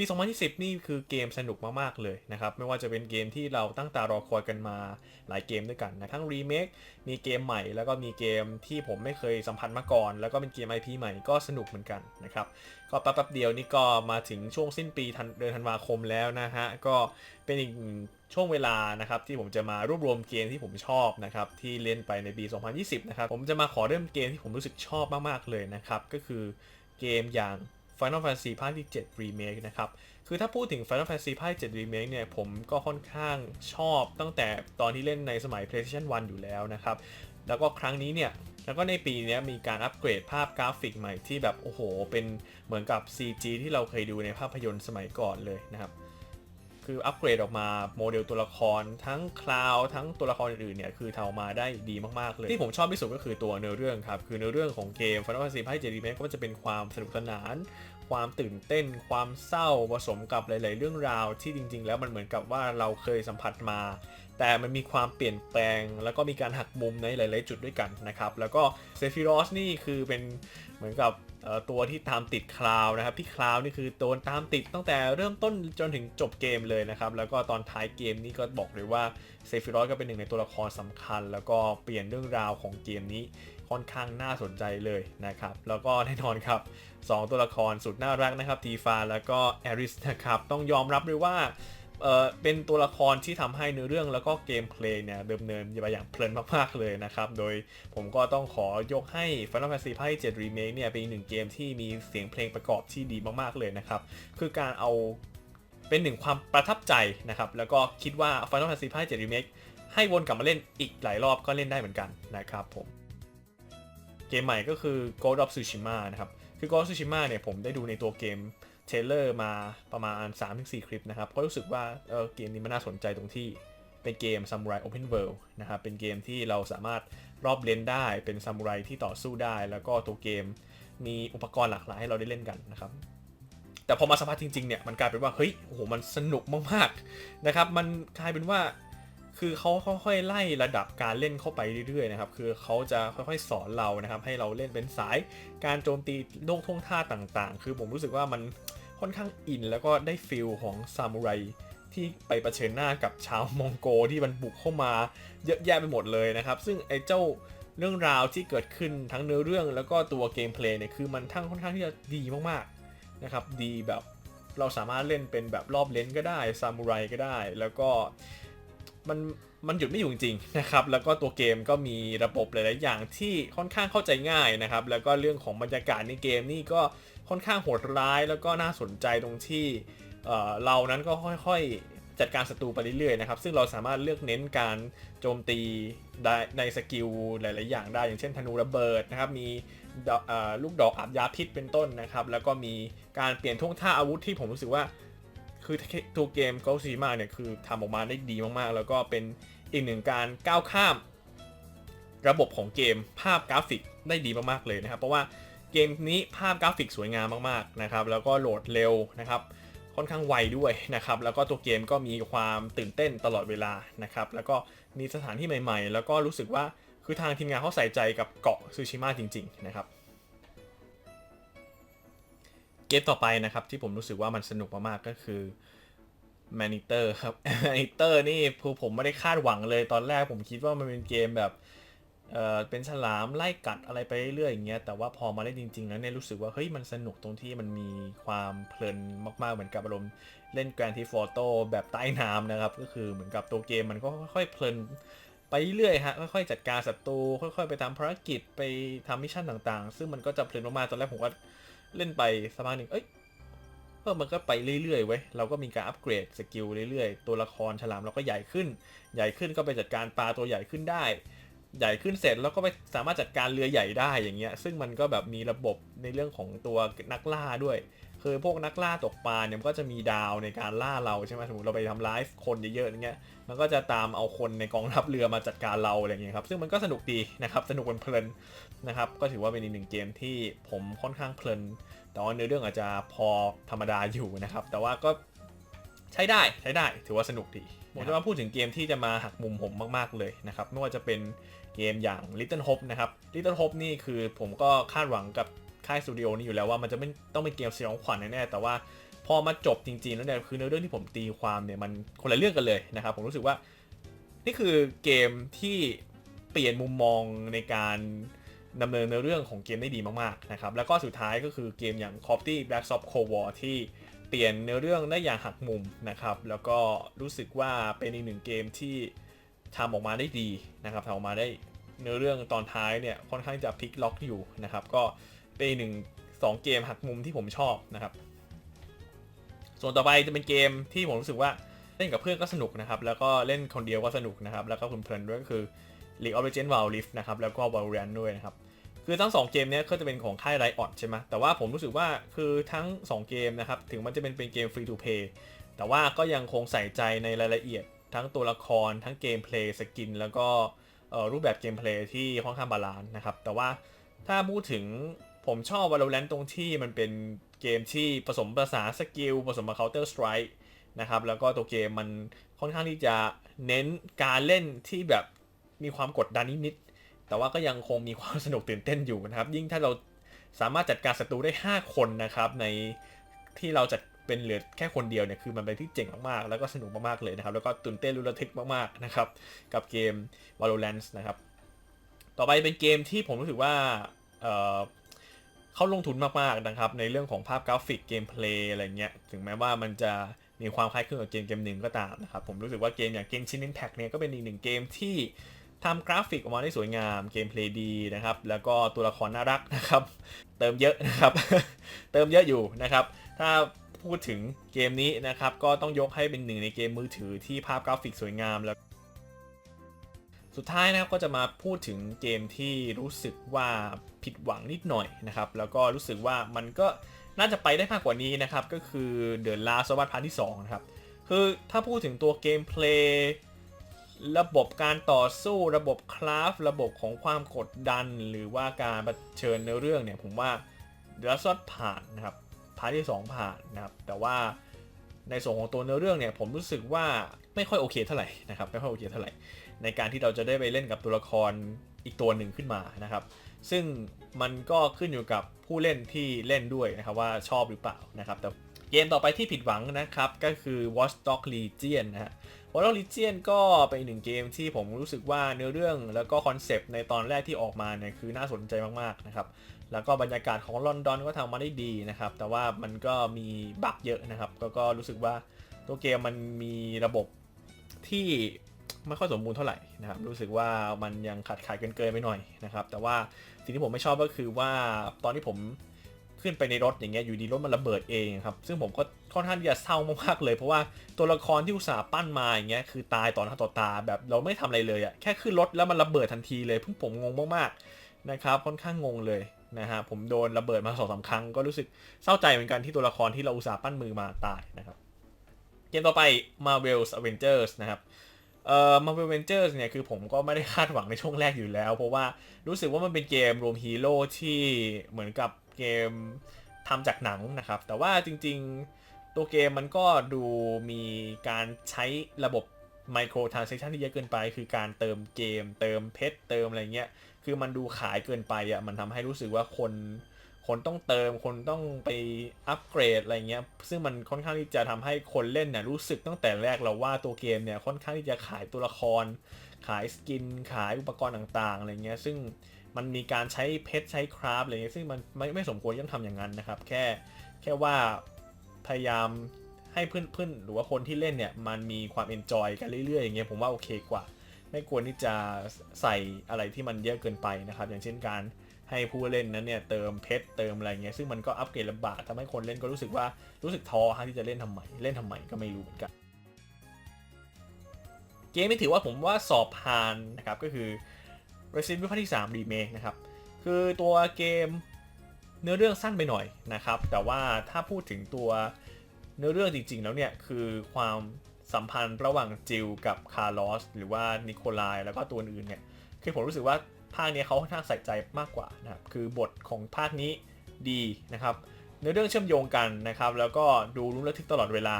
ปี 2020 นี่คือเกมสนุกมาก ๆ เลยนะครับ ไม่ว่าจะเป็นเกมที่เราตั้งตารอคอยกันมาหลายเกมด้วยกันนะทั้งรีเมค มีเกมใหม่ แล้วก็มีเกมที่ผมไม่เคยสัมผัสมาก่อน แล้วก็เป็นเกม IP ใหม่ก็สนุกเหมือนกันนะครับ ก็แป๊บๆเดียวนี่ก็มาถึงช่วงสิ้นปีนเดือนธันวาคมแล้วนะฮะ ก็เป็นอีกช่วงเวลานะครับที่ผมจะมารวบรวมเกมที่ผมชอบนะครับที่เล่นไปในปี 2020 นะครับผมจะมาขอเริ่มเกมที่ผมรู้สึกชอบมากๆเลยนะครับก็คือเกมอย่าง Final Fantasy ภาคที่ 7 Remake นะครับ คือถ้าพูดถึง Final Fantasy ภาค7 Remake เนี่ย ผมก็ค่อนข้างชอบตั้งแต่ตอนที่เล่นในสมัย PlayStation 1 อยู่แล้วนะครับ แล้วก็ครั้งนี้เนี่ย แล้วก็ในปีนี้มีการอัปเกรดภาพกราฟิกใหม่ที่แบบ โอ้โห เป็นเหมือนกับ CG ที่เราเคยดูในภาพยนตร์สมัยก่อนเลยนะครับ คืออัปเกรดออกมาโมเดลตัวละครทั้งคลาวทั้งตัวละครอื่นๆเนี่ยคือทำออกมาได้ดีมากๆเลยที่ผมชอบที่สุดก็คือตัวเนื้อเรื่องครับคือเนื้อเรื่องของเกม Final Fantasy ภาค7 Remake ก็จะเป็นความสนุกสนาน ความตื่นเต้น ความเศร้าผสมกับหลาย ๆ เรื่องราวที่จริง ๆ แล้วมันเหมือนกับว่าเราเคยสัมผัสมา แต่มันมีความเปลี่ยนแปลง แล้วก็มีการหักมุมในหลาย ๆ จุดด้วยกันนะครับ แล้วก็เซฟิรอสนี่คือเป็นเหมือนกับตัวที่ตามติดคลาวนะครับที่คลาวนี่คือโดนตามติดตั้งแต่เริ่มต้นจนถึงจบเกมเลยนะครับ แล้วก็ตอนท้ายเกมนี่ก็บอกเลยว่าเซฟิรอสก็เป็นหนึ่งในตัวละครสำคัญ แล้วก็เปลี่ยนเรื่องราวของเกมนี้ ค่อนข้างน่าสนใจเลยนะครับ แล้วก็แน่นอนครับ 2 ตัวละครสุดน่ารักนะครับทีฟาแล้วก็แอริสนะครับต้องยอมรับเลยว่าเออเป็นตัวละครที่ทำให้เนื้อเรื่องแล้วก็เกมเพลย์เนี่ยเดิมเนินไปอย่างเพลินมากๆเลยนะครับ โดยผมก็ต้องขอยกให้ Final Fantasy ภาค7 Remake เนี่ยเป็นหนึ่งเกมที่มีเสียงเพลงประกอบที่ดีมากๆเลยนะครับ คือการเอาเป็นหนึ่งความประทับใจนะครับ แล้วก็คิดว่า Final Fantasy ภาค7 Remake ให้วนกลับมาเล่นอีกหลายรอบก็เล่นได้เหมือนกันนะครับผม เกมใหม่ก็คือ Ghost of Tsushima นะครับ คือ Ghost of Tsushima เนี่ยผมได้ดูในตัวเกมเทเลอร์มาประมาณ 3-4 คลิปนะครับ ก็รู้สึกว่าเออเกมนี้มันน่าสนใจตรงที่เป็นเกม Samurai Open World นะครับ เป็นเกมที่เราสามารถรอบเลนได้ เป็นซามูไรที่ต่อสู้ได้ แล้วก็ตัวเกมมีอุปกรณ์หลากหลายให้เราได้เล่นกันนะครับ แต่พอมาสัมผัสจริงๆเนี่ย มันกลายเป็นว่า เฮ้ย โอ้โห มันสนุกมากๆนะครับ มันกลายเป็นว่า คือเขาค่อยๆไล่ระดับการเล่นเข้าไปเรื่อยๆนะครับ คือเขาจะค่อยๆสอนเรานะครับ ให้เราเล่นเป็นสายการโจมตีโลกท่วงท่าต่างๆ คือผมรู้สึกว่ามันค่อนข้างอินแล้วก็ได้ฟิลของซามูไรที่ไปประชิญหน้ากับชาวมองโกที่มันบุกเข้ามาเยอะแยะไปหมดเลยนะครับ ซึ่งไอ้เจ้าเรื่องราวที่เกิดขึ้นทั้งเนื้อเรื่องแล้วก็ตัวเกมเพลย์เนี่ยคือมันทั้งค่อนข้างที่จะดีมากๆนะครับ ดีแบบเราสามารถเล่นเป็นแบบรอบเลนก็ได้ซามูไรก็ได้ แล้วก็ มันมันหยุดไม่อยู่จริงๆนะครับแล้วก็ตัวเกมก็มีระบบหลายๆอย่างที่ค่อนข้างเข้าใจง่ายนะครับแล้วก็เรื่องของบรรยากาศในเกมนี่ก็ค่อนข้างโหดร้าย แล้วก็น่าสนใจตรงที่เเรานั้นก็ค่อยๆจัดการศัตรูไปเรื่อยๆนะครับซึ่งเราสามารถเลือกเน้นการโจมตีในสกิลหลายๆอย่างได้ อย่างเช่นธนูระเบิดนะครับมีลูกดอกอาบยาพิษเป็นต้นนะครับแล้วก็มีการเปลี่ยนท่วงท่าอาวุธที่ผมรู้สึกว่า คือตัวเกม Ghost of Tsushima เนี่ยคือทำออกมาได้ดีมากๆ แล้วก็เป็นอีกหนึ่งการก้าวข้าม ระบบของเกมภาพกราฟิกได้ดีมากๆเลยนะครับเพราะว่าเกมนี้ภาพกราฟิกสวยงามมากๆนะครับแล้วก็โหลดเร็วนะครับค่อนข้างไวด้วยนะครับแล้วก็ตัวเกมก็มีความตื่นเต้นตลอดเวลานะครับแล้วก็มีสถานที่ใหม่ๆ แล้วก็รู้สึกว่าคือทางทีมงานเขาใส่ใจกับเกาะซูชิมะจริงๆนะครับ เกมต่อไปนะครับ ที่ผมรู้สึกว่ามันสนุกมากๆก็คือ m a n i t e r ครับ m a n i t e r นี่คือผมไม่ได้คาดหวังเลยตอนแรกผมคิดว่ามันเป็นเกมแบบเออเป็นฉลามไล่กัดอะไรไปเรื่อยๆอย่างเงี้ยแต่ว่าพอมาเล่นจริงๆแล้วเนี่ยรู้สึกว่าเฮ้ยมันสนุกตรงที่มันมีความเพลินมากๆเหมือนกับอารมณ์เล่น Grand Theft Auto แบบใต้น้ำนะครับ ก็คือเหมือนกับตัวเกมมันก็ค่อยๆเพลินไปเรื่อยฮะค่อยๆจัดการศัตรูค่อยๆ ไปทำภารกิจไปทำมิชชั่นต่างๆ ซึ่งมันก็จะเพลินมากๆตอนแรกผมก็ เล่นไปสักพักหนึ่งเอ้ยเออมันก็ไปเรื่อยๆเว้ยเราก็มีการอัปเกรดสกิลเรื่อยๆ ตัวละครฉลามเราก็ใหญ่ขึ้น ใหญ่ขึ้นก็ไปจัดการปลาตัวใหญ่ขึ้นได้ ใหญ่ขึ้นเสร็จแล้วก็ไปสามารถจัดการเรือใหญ่ได้อย่างเงี้ย ซึ่งมันก็แบบมีระบบในเรื่องของตัวนักล่าด้วย คือพวกนักล่าตกปลาเนี่ยมันก็จะมีดาวในการล่าเราใช่ไหมสมมติเราไปทำไลฟ์คนเยอะๆอย่างเงี้ยมันก็จะตามเอาคนในกองทัพเรือมาจัดการเราอะไรอย่างเงี้ยครับซึ่งมันก็สนุกดีนะครับสนุกเพลินนะครับก็ถือว่าเป็นอีกหนึ่งเกมที่ผมค่อนข้างเพลิน แต่ว่าเนื้อเรื่องอาจจะพอธรรมดาอยู่นะครับ แต่ว่าก็ใช้ได้ใช้ได้ถือว่าสนุกดีผมจะมาพูดถึงเกมที่จะมาหักมุมผมมากๆเลยนะครับไม่ว่าจะเป็นเกมอย่าง Little Hope นะครับ Little Hope นี่คือผมก็คาดหวังกับ ค่ายสตูดิโอนี้อยู่แล้วว่ามันจะไม่ต้องเป็นเกมสยองขวัญแน่ๆแต่ว่าพอมาจบจริงๆแล้วเนี่ยคือเนื้อเรื่องที่ผมตีความเนี่ยมันคนละเรื่องกันเลยนะครับผมรู้สึกว่า นี่คือเกมที่เปลี่ยนมุมมองในการดำเนินเนื้อเรื่องของเกมได้ดีมากๆนะครับแล้วก็สุดท้ายก็คือเกมอย่าง c o p t y Black Ops Cold War ที่เปลี่ยนเนื้อเรื่องได้อย่างหักมุมนะครับ แล้วก็รู้สึกว่าเป็นอีกหนึ่งเกมที่ทำออกมาได้ดีนะครับทำออกมาได้เนื้อเรื่องตอนท้ายเนี่ยค่อนข้างจะพลิกล็อกอยู่นะครับ ก็ เป็นอีกหนึ่งสองเกมหักมุมที่ผมชอบนะครับ ส่วนต่อไปจะเป็นเกมที่ผมรู้สึกว่าเล่นกับเพื่อนก็สนุกนะครับ แล้วก็เล่นคนเดียวก็สนุกนะครับ แล้วก็เพลินๆด้วยก็คือ League of Legends Wild Rift นะครับ แล้วก็ Valorant ด้วยนะครับ คือทั้ง 2 เกมนี้ก็จะเป็นของค่ายไรออดใช่ไหมแต่ว่าผมรู้สึกว่าคือทั้ง 2 เกมนะครับ ถึงมันจะเป็นเป็นเกมฟรี to play แต่ว่าก็ยังคงใส่ใจในรายละเอียด ทั้งตัวละคร ทั้งเกมเพลย์สกิน แล้วก็รูปแบบเกมเพลย์ที่ค่อนข้างบาลานซ์นะครับ แต่ว่าถ้าพูดถึง ผมชอบ Valorant ตรงที่มันเป็นเกมที่ผสมภาษาสกิลผสมกับ Counter Strike นะครับ แล้วก็ตัวเกมมันค่อนข้างที่จะเน้นการเล่นที่แบบมีความกดดันนิดๆแต่ว่าก็ยังคงมีความสนุกตื่นเต้นอยู่นะครับ ยิ่งถ้าเราสามารถจัดการศัตรูได้ 5 คนนะครับในที่เราจัดเป็นเหลือแค่คนเดียวเนี่ยคือมันเป็นที่เจ๋งมากๆ แล้วก็สนุกมากๆเลยนะครับ แล้วก็ตื่นเต้นรุนระทึกมากๆนะครับ กับเกม Valorant นะครับ ต่อไปเป็นเกมที่ผมรู้สึกว่า เขาลงทุนมากๆนะครับ ในเรื่องของภาพกราฟิกเกมเพลย์อะไรเงี้ยถึงแม้ว่ามันจะมีความคล้ายคลึงกับเกมเกมหนึ่งก็ตามนะครับ ผมรู้สึกว่าเกมอย่างเกมชิน Impact เนี่ยก็เป็นอีกหนึ่งเกมที่ทำกราฟิกออกมาได้สวยงามเกมเพลย์ดีนะครับ แล้วก็ตัวละครน่ารักนะครับ เติมเยอะนะครับ เติมเยอะอยู่นะครับ ถ้าพูดถึงเกมนี้นะครับ ก็ต้องยกให้เป็นหนึ่งในเกมมือถือที่ภาพกราฟิกสวยงามแล้ว สุดท้ายนะครับก็จะมาพูดถึงเกมที่รู้สึกว่าผิดหวังนิดหน่อยนะครับ แล้วก็รู้สึกว่ามันก็น่าจะไปได้มากกว่านี้นะครับ ก็คือ The Last of Us Part ที่2นะครับ คือถ้าพูดถึงตัวเกมเพลย์ระบบการต่อสู้ระบบคราฟระบบของความกดดัน หรือว่าการเผชิญในเรื่องเนี่ย ผมว่า The Last of Us ผ่านนะครับพาร์ทที่ 2 ผ่านนะครับ แต่ว่าในส่วนของตัวเนื้อเรื่องเนี่ยผมรู้สึกว่าไม่ค่อยโอเคเท่าไหร่นะครับไม่ค่อยโอเคเท่าไหร่ ในการที่เราจะได้ไปเล่นกับตัวละครอีกตัวหนึ่งขึ้นมานะครับ ซึ่งมันก็ขึ้นอยู่กับผู้เล่นที่เล่นด้วยนะครับว่าชอบหรือเปล่านะครับแต่เกมต่อไปที่ผิดหวังนะครับ ก็คือ Watch Dogs Legion นะฮะ Watch Dogs Legion ก็เป็นหนึ่งเกมที่ผมรู้สึกว่าเนื้อเรื่องแล้วก็คอนเซปต์ในตอนแรกที่ออกมาเนี่ยคือน่าสนใจมากๆนะครับ แล้วก็บรรยากาศของลอนดอนก็ทำมาได้ดีนะครับ แต่ว่ามันก็มีบั๊กเยอะนะครับแล้วก็รู้สึกว่าตัวเกมมันมีระบบที่ ไม่ค่อยสมบูรณ์เท่าไหร่นะครับรู้สึกว่ามันยังขาดขายเกินเกินไปหน่อยนะครับ แต่ว่าสิ่งที่ผมไม่ชอบก็คือว่าตอนที่ผมขึ้นไปในรถอย่างเงี้ยอยู่ดีรถมันระเบิดเองครับซึ่งผมก็ค่อนข้างที่จะเศร้ามากๆเลย เพราะว่าตัวละครที่อุตส่าห์ปั้นมาอย่างเงี้ยคือตายต่อหน้าต่อตาแบบเราไม่ทำอะไรเลยอะแค่ขึ้นรถแล้วมันระเบิดทันทีเลยเพิ่งผมงงมากๆนะครับค่อนข้างงงเลยนะฮะผมโดนระเบิดมาสองสาครั้งก็รู้สึกเศร้าใจเหมือนกันที่ตัวละครที่เราอุตส่าห์ปั้นมือมาตายนะครับเกมต่อไป Marvel's Avengers นะครับ เอ่อ Marvel Avengers เนี่ยคือผมก็ไม่ได้คาดหวังในช่วงแรกอยู่แล้ว เพราะว่ารู้สึกว่ามันเป็นเกมรวมฮีโร่ที่เหมือนกับเกมทำจากหนังนะครับ แต่ว่าจริงๆตัวเกมมันก็ดูมีการใช้ระบบ Micro Transaction ที่เยอะเกินไป คือการเติมเกม เติมเพชรเติมอะไรเงี้ย คือมันดูขายเกินไปอะมันทำให้รู้สึกว่าคน คนต้องเติม คนต้องไปอัปเกรดอะไรเงี้ย ซึ่งมันค่อนข้างที่จะทำให้คนเล่นเนี่ยรู้สึกตั้งแต่แรกเราว่าตัวเกมเนี่ยค่อนข้างที่จะขายตัวละคร ขายสกิน ขายอุปกรณ์ต่างๆอะไรเงี้ย ซึ่งมันมีการใช้เพชรใช้คราฟอะไรเงี้ย ซึ่งมันไม่ไม่สมควรต้องทำอย่างนั้นนะครับ แค่แค่ว่าพยายามให้เพื่อนๆหรือว่าคนที่เล่นเนี่ยมันมีความเอนจอยกันเรื่อยๆอย่างเงี้ยผมว่าโอเคกว่า ไม่ควรที่จะใส่อะไรที่มันเยอะเกินไปนะครับ อย่างเช่นการให้ผู้เล่นนั้นเนี่ยเติมเพชรเติมอะไรเงี้ยซึ่งมันก็อัปเกรดลำบากทำให้คนเล่นก็รู้สึกว่ารู้สึกท้อฮะที่จะเล่นทำไมเล่นทำไมก็ไม่รู้เหมือนกัน เกมที่ถือว่าผมว่าสอบผ่านนะครับก็คือ Resident Evil ภาคที่3 Remake นะครับคือตัวเกมเนื้อเรื่องสั้นไปหน่อยนะครับ แต่ว่าถ้าพูดถึงตัวเนื้อเรื่องจริงๆ แล้วเนี่ยคือความ สัมพันธ์ระหว่างจิลกับคาร์ลอสหรือว่านิโคลายแล้วก็ตัวอื่นเนี่ยคือผมรู้สึกว่าภาคนี้เขาค่อนข้างใส่ใจมากกว่านะครับคือบทของภาคนี้ดีนะครับเนื้อเรื่องเชื่อมโยงกันนะครับ แล้วก็ดูรู้ระทึกตลอดเวลา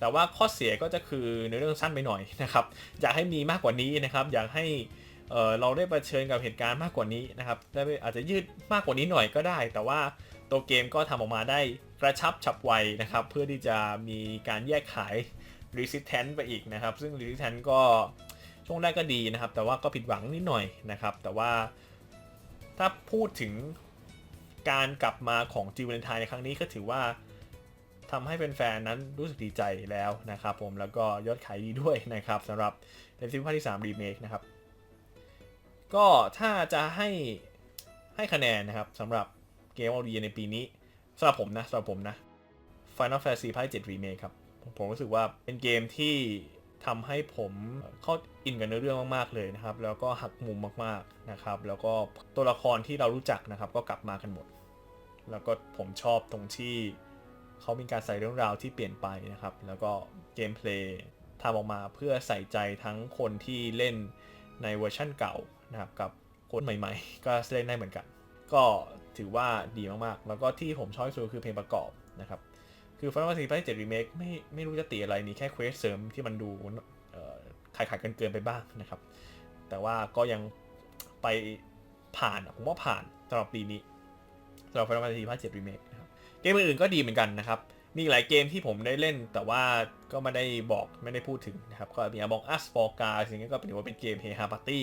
แต่ว่าข้อเสียก็จะคือเนื้อเรื่องสั้นไปหน่อยนะครับอยากให้มีมากกว่านี้นะครับ อยากให้เเราได้เผชิญกับเหตุการณ์มากกว่านี้นะครับได้อาจจะยืดมากกว่านี้หน่อยก็ได้ แต่ว่าตัวเกมก็ทำออกมาได้กระชับฉับไวนะครับ เพื่อที่จะมีการแยกขาย Resistance ไปอีกนะครับ ซึ่ง Resistance ก็ช่วงแรกก็ดีนะครับ แต่ว่าก็ผิดหวังนิดหน่อยนะครับ แต่ว่าถ้าพูดถึงการกลับมาของจีวเลนไทน์ในครั้งนี้ก็ถือว่าทำให้แฟนๆนั้นรู้สึกดีใจแล้วนะครับผมแล้วก็ยอดขายดีด้วยนะครับสำหรับ Resident Evil ภาคที่3 Remake นะครับ ก็ถ้าจะให้ให้คะแนนนะครับสำหรับเกมออดีในปีนี้สำหรับผมนะสำหรับผมนะ Final Fantasy ภาค7 Remake ครับ ผมรู้สึกว่าเป็นเกมที่ทำให้ผมเข้าอินกับเนื้อเรื่องมาก ๆ เลยนะครับ แล้วก็หักมุมมากๆนะครับ แล้วก็ตัวละครที่เรารู้จักนะครับ ก็กลับมากันหมด แล้วก็ผมชอบตรงที่เขามีการใส่เรื่องราวที่เปลี่ยนไปนะครับ แล้วก็เกมเพลย์ทำออกมาเพื่อใส่ใจทั้งคนที่เล่นในเวอร์ชั่นเก่านะครับ กับคนใหม่ ๆ ก็เล่นได้เหมือนกัน ก็ถือว่าดีมากๆ แล้วก็ที่ผมชอบที่สุดคือเพลงประกอบนะครับ คือ Final Fantasy ภาค7 Remake ไม่ไม่รู้จะติอะไรมีแค่เควสเสริมที่มันดูเอ่อขายขายกันเกินไปบ้างนะครับ แต่ว่าก็ยังไปผ่านผมว่าผ่านสำหรับปีนี้สำหรับ Final Fantasy ภาค7 Remake นะครับเกมอื่นๆก็ดีเหมือนกันนะครับมีหลายเกมที่ผมได้เล่นแต่ว่าก็ไม่ได้บอกไม่ได้พูดถึงนะครับ ก็มี Among Us For Guys อย่งเงี้ก็เป็นว่าเป็นเกมเฮฮาปาร์ตี้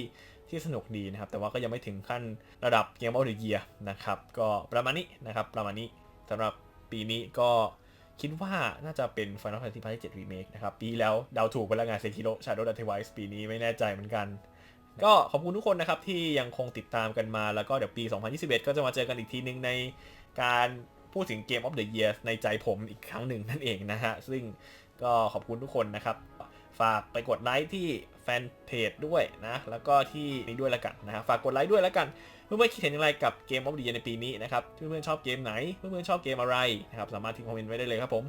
ที่สนุกดีนะครับ แต่ว่าก็ยังไม่ถึงขั้นระดับเกม of the Year นะครับ ก็ประมาณนี้นะครับ ประมาณนี้สำหรับปีนี้ก็ คิดว่าน่าจะเป็น Final Fantasy ภาคที่7 Remake นะครับ ปีแล้วเดาถูกไปแล้วไง Sekiro Shadow Die Twice ปีนี้ไม่แน่ใจเหมือนกัน ก็ขอบคุณทุกคนนะครับ ที่ยังคงติดตามกันมาแล้วก็เดี๋ยวปี 2021 ก็จะมาเจอกันอีกทีนึงในการพูดถึงเกม of the Year ในใจผมอีกครั้งหนึ่งนั่นเองนะฮะ ซึ่งก็ขอบคุณทุกคนนะครับ ฝากไปกดไลค์ที่แฟนเพจด้วยนะ แล้วก็ที่นี้ด้วยละกันนะฮะฝากกดไลค์ด้วยละกันเพื่อนๆคิดเห็นอย่างไรกับเกมออฟดีในปีนี้นะครับเพื่อนๆชอบเกมไหนเพื่อนๆชอบเกมอะไรนะครับสามารถทิ้งคอมเมนต์ไว้ได้เลยครับผม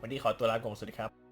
วันนี้ขอตัวลาไปก่อนสวัสดีครับ